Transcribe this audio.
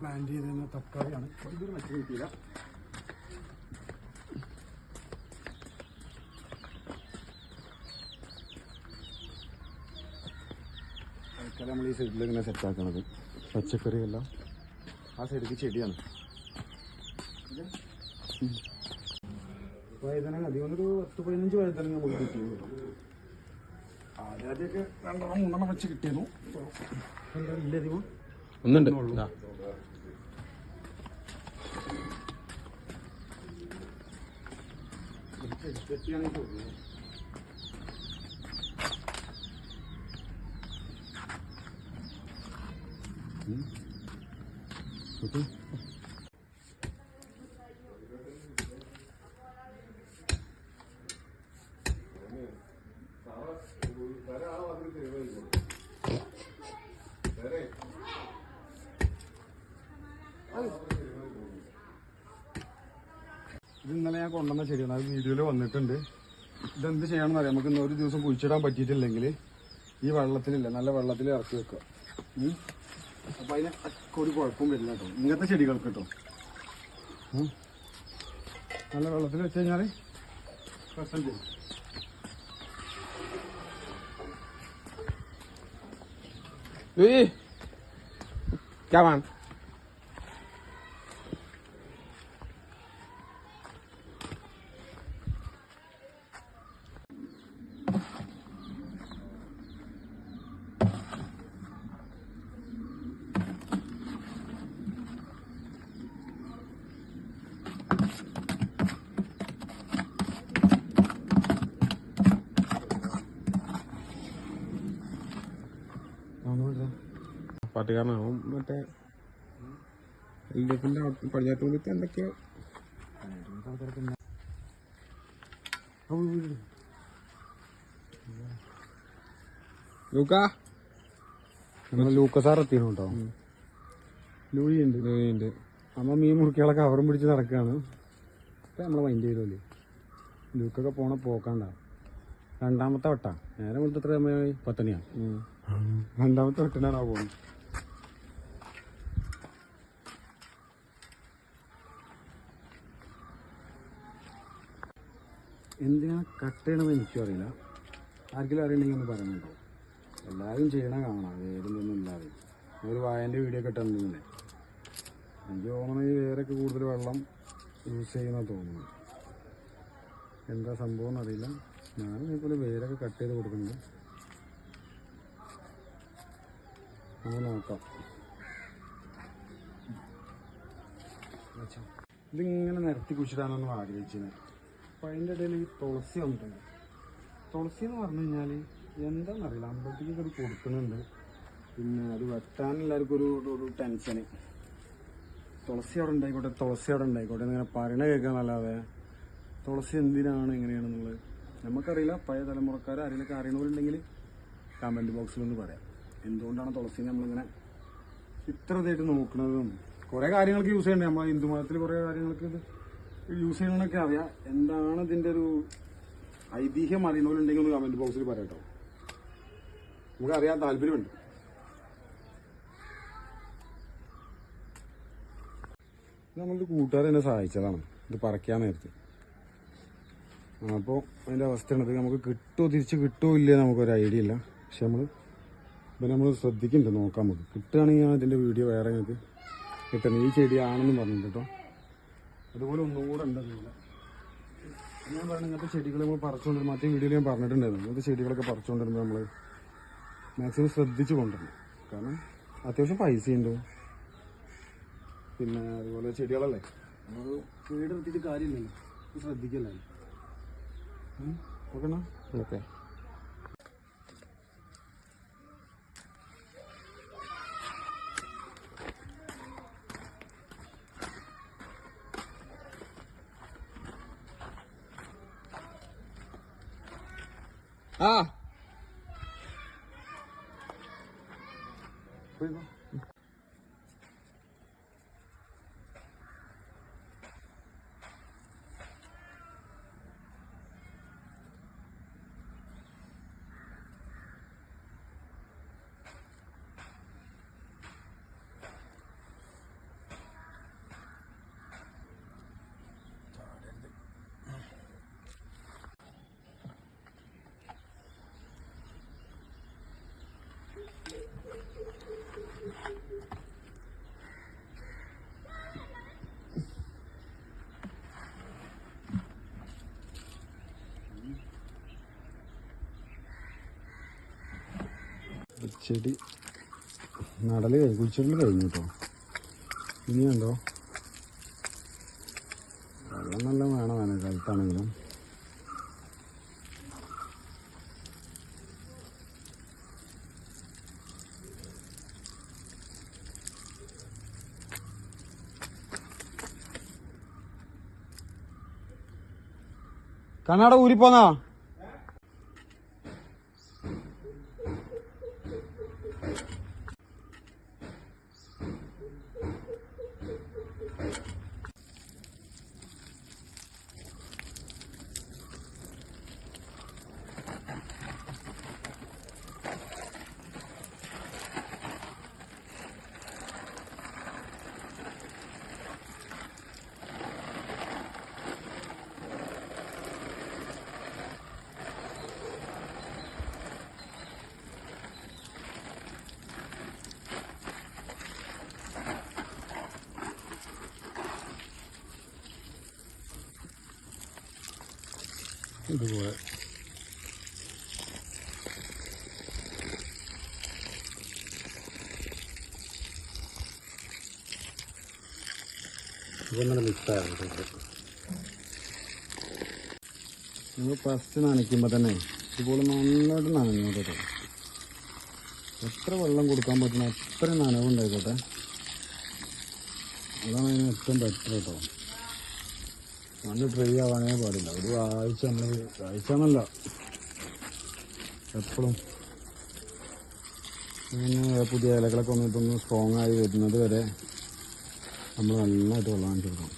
Plant ചെയ്തിരുന്ന തക്കാളിയാണ്. ഇതൊരു മറ്റു കിട്ടിയില്ല തൽക്കാലം നമ്മൾ ഈ സൈഡിൽ ഇങ്ങനെ സെറ്റ് ആക്കണത്. പച്ചക്കറിയെല്ലാം ആ സൈഡിലേക്ക് ചെടിയാണ്. വഴുതന അധികം ഒരു പത്ത് പതിനഞ്ച് വഴുതന നമുക്ക് കിട്ടിയിരുന്നു ആദ്യമൊക്കെ രണ്ടെണ്ണം മൂന്നെണ്ണം വെച്ച് കിട്ടിയിരുന്നു. ഇല്ലധികം ഒന്നുണ്ട്. ഉള്ളൂ. ഇതാ. ചെടിയാണ് തോന്നുന്നത് ഇത് ഇന്നലെ ഞാൻ കൊണ്ടുവന്ന ചെടിയാണ് അത് വീഡിയോയിൽ വന്നിട്ടുണ്ട്. ഇതെന്ത് ചെയ്യണമെന്ന് അറിയാം. നമുക്ക് ഇന്നൊരു ദിവസം കുഴിച്ചിടാൻ പറ്റിയിട്ടില്ലെങ്കിൽ ഈ വെള്ളത്തിലില്ല. നല്ല വെള്ളത്തിൽ ഇറക്കി വെക്കുക. അപ്പൊ അതിന് ഒരു കുഴപ്പവും വരില്ല കേട്ടോ. ഇങ്ങനത്തെ ചെടികൾക്ക് കേട്ടോ. നല്ല വെള്ളത്തിൽ വെച്ച് കഴിഞ്ഞാൽ പ്രശ്നം ചെയ്യും. പാട്ടുകാരനാവും. മറ്റേ എൽ ഡി എഫിന്റെ പടിഞ്ഞാറ്റ് മുന്നിട്ട് എന്തൊക്കെയോ ലൂക്ക? നമ്മൾ ലൂക്കസാർ എത്തിയിരുന്നു കേട്ടോ. ലൂയി ഉണ്ട് ഉണ്ട് അമ്മ മീൻ മുറുക്കികളൊക്കെ അവറും പിടിച്ച് നടക്കുകയാണ് ഇപ്പം നമ്മൾ മൈൻഡ് ചെയ്തോലേ. ലൂക്കൊക്കെ പോണ പോക്കാണ്ട. രണ്ടാമത്തെ വട്ട. നേരെ മുട്ടത്ര സമയമായി പത്തണിയാണ് രണ്ടാമത്തെ വട്ടനാണ് ആ പോകുന്നത് എന്തിനാ കട്ട് ചെയ്യണമെന്ന് എനിക്കും അറിയില്ല ആർക്കെങ്കിലും അറിയണമെങ്കിൽ ഒന്ന് പറയുന്നുണ്ടോ എല്ലാവരും ചെയ്യണ കാണാം. വേറൊന്നും ഇല്ലാതെ. ഒരു വായന്റെ വീഡിയോ ഒക്കെ ഇട്ടിട്ടുണ്ടെങ്കിലേ എനിക്ക് തോന്നുന്നത് ഈ വേരൊക്കെ കൂടുതൽ വെള്ളം യൂസ് ചെയ്യുന്ന തോന്നുന്നു. എന്താ സംഭവം എന്നറിയില്ല. ഞാനും ഇതേപോലെ വേരൊക്കെ കട്ട് ചെയ്ത് കൊടുക്കുന്നുണ്ട്. നമുക്ക് നോക്കാം. ഇതിങ്ങനെ നിരത്തി കുഴിച്ചിടാനൊന്നും ആഗ്രഹിച്ചത്? അപ്പം അതിന്റെ ഇടയിൽ ഈ തുളസി വന്നിട്ടുണ്ട് തുളസി എന്ന് പറഞ്ഞു കഴിഞ്ഞാൽ എന്താണെന്നറിയില്ല അമ്പലത്തിലേക്ക് അത് കൊടുക്കുന്നുണ്ട്. പിന്നെ അത് വെട്ടാൻ എല്ലാവർക്കും ഒരു ഒരു- ടെൻഷന് തുളസി അവിടെ ഉണ്ടായിക്കോട്ടെ തുളസി അവിടെ ഉണ്ടായിക്കോട്ടെ എന്നിങ്ങനെ പറയണ കേൾക്കാന്നല്ലാതെ തുളസി എന്തിനാണ് എങ്ങനെയാണെന്നുള്ളത്? നമുക്കറിയില്ല. പഴയ തലമുറക്കാർ ആരെങ്കിലൊക്കെ അറിയണവരുണ്ടെങ്കിൽ കമന്റ് ബോക്സിൽ ഒന്ന് പറയാം. എന്തുകൊണ്ടാണ് തുളസി നമ്മളിങ്ങനെ ഇത്ര ഇതായിട്ട് നോക്കുന്നതും കുറേ കാര്യങ്ങൾക്ക് യൂസ് ചെയ്യണ്ടേ? നമ്മൾ ഹിന്ദു മതത്തിൽ കുറേ കാര്യങ്ങൾക്ക് ഇത് യൂസ് ചെയ്യണമെന്നൊക്കെ അറിയാം. എന്താണ് ഇതിന്റെ ഒരു ഐതിഹ്യം അറിയണമെന്നുണ്ടെങ്കിൽ ഒന്ന് കമന്റ് ബോക്സിൽ പറയാം കേട്ടോ നമുക്ക് അറിയാൻ താല്പര്യമുണ്ട് നമ്മളൊരു കൂട്ടുകാരൻ എന്നെ സഹായിച്ചതാണ്. ഇത് പറിക്കാൻ നേരത്തെ. അപ്പോൾ അതിന്റെ അവസ്ഥയാണ് ഇത് നമുക്ക് കിട്ടുമോ തിരിച്ച് കിട്ടുമോ ഇല്ലേ നമുക്കൊരു ഐഡിയ ഇല്ല. പക്ഷെ നമ്മൾ ഇപ്പം നമ്മൾ ശ്രദ്ധിക്കുന്നുണ്ട് നോക്കാം നമുക്ക്. കിട്ടുകയാണെങ്കിൽ ഞാൻ ഇതിന്റെ വീഡിയോ വേറെ ഞങ്ങൾക്ക് കിട്ടുന്നത് ഈ ചെടിയാണെന്ന് പറഞ്ഞിട്ട് കേട്ടോ. അതുപോലെ ഒന്നുകൂടെ ഉണ്ട് അതുപോലെ ഞാൻ പറഞ്ഞ ഇങ്ങനത്തെ ചെടികൾ നമ്മൾ പറിച്ചുകൊണ്ടിരുന്നു മറ്റേ വീഡിയോയിൽ ഞാൻ പറഞ്ഞിട്ടുണ്ടായിരുന്നു. ഇങ്ങനത്തെ ചെടികളൊക്കെ പറിച്ചുകൊണ്ടിരുമ്പോൾ നമ്മൾ മാക്സിമം ശ്രദ്ധിച്ച് കൊണ്ടുവരണം. കാരണം അത്യാവശ്യം പൈസയുണ്ട് പിന്നെ അതുപോലെ ചെടികളല്ലേ? നമ്മൾ വീട് നിർത്തിയിട്ട് കാര്യമില്ലല്ലോ. ശ്രദ്ധിക്കല്ലേ? ഓക്കെ. 啊。回去 ചെടി കഴിഞ്ഞു കുഴിച്ചിടൽ കഴിഞ്ഞു കേട്ടോ ഇനിയുണ്ടോ വെള്ളം നല്ല വേണം വേനൽക്കാലത്താണെങ്കിലും കണ്ണാട ഊരിപ്പോന്നാ? ഇതുപോലെ ഇതെങ്ങനെ മിക്സാണ് നിങ്ങൾ ഫസ്റ്റ് നനയ്ക്കുമ്പോൾ തന്നെ ഇതുപോലെ നന്നായിട്ട് നനഞ്ഞോട്ടെ എത്ര വെള്ളം കൊടുക്കാൻ പറ്റുന്ന അത്രയും നനവുണ്ടായിക്കോട്ടെ അതാണ് അതിന് ഏറ്റവും ബെറ്റർ കേട്ടോ. നല്ല ഡ്രൈ ആവാനേ പാടില്ല. ഒരു ആഴ്ച നമ്മൾ ആഴ്ച എന്നല്ല എപ്പോഴും പുതിയ ഇലകളൊക്കെ വന്നിട്ടൊന്ന് സ്ട്രോങ് ആയി വരുന്നത് വരെ നമ്മൾ നന്നായിട്ട് വെള്ളം കൊടുക്കണം